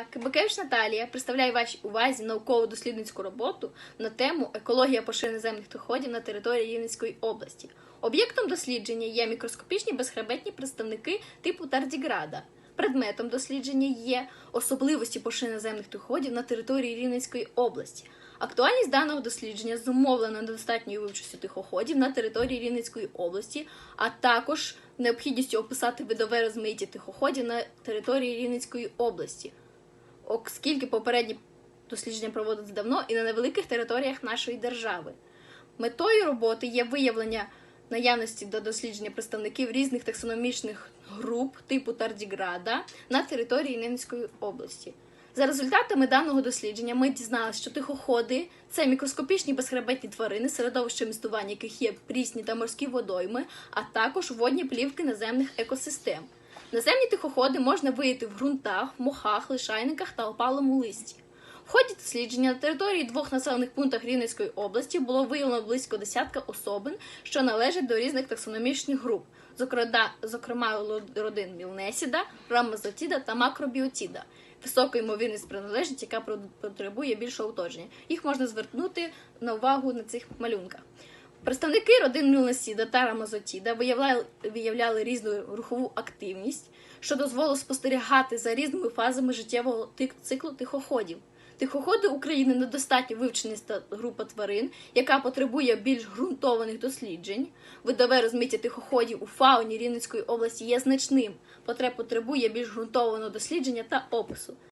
Я, Кибакевич Наталія, представляю вашій увазі науково-дослідницьку роботу на тему екологія поширення земних доходів на території Рівненської області. Об'єктом дослідження є мікроскопічні безхребетні представники типу тардіграда. Предметом дослідження є особливості поширення земних доходів на території Рівненської області. Актуальність даного дослідження зумовлена недостатньою вивчістю тихоходів на території Рівненської області, а також необхідністю описати видове розмаїття тихоходів на території Рівненської області, оскільки попередні дослідження проводились давно і на невеликих територіях нашої держави. Метою роботи є виявлення наявності до дослідження представників різних таксономічних груп типу тардіграда на території Рівненської області. За результатами даного дослідження ми дізналися, що тихоходи це мікроскопічні безхребетні тварини, середовище містування яких є прісні та морські водойми, а також водні плівки наземних екосистем. Наземні тихоходи можна виявити в ґрунтах, мохах, лишайниках та опалому листі. В ході дослідження на території двох населених пунктах Рівненської області було виявлено близько десятка особин, що належать до різних таксономічних груп, зокрема, родин Мілнесіда, Рамазотіда та макробіотіда. Висока ймовірність приналежність, яка потребує більшого уточнення. Їх можна звернути на увагу на цих малюнках. Представники родин Мілнесіда та Рамазотіда виявляли, виявляли різну рухову активність, що дозволило спостерігати за різними фазами життєвого циклу тихоходів. Тихоходи України недостатньо вивчена ста- група тварин, яка потребує більш ґрунтованих досліджень. Видове розмиття тихоходів у фауні Рівненської області є значним, потреб потребує більш ґрунтованого дослідження та опису.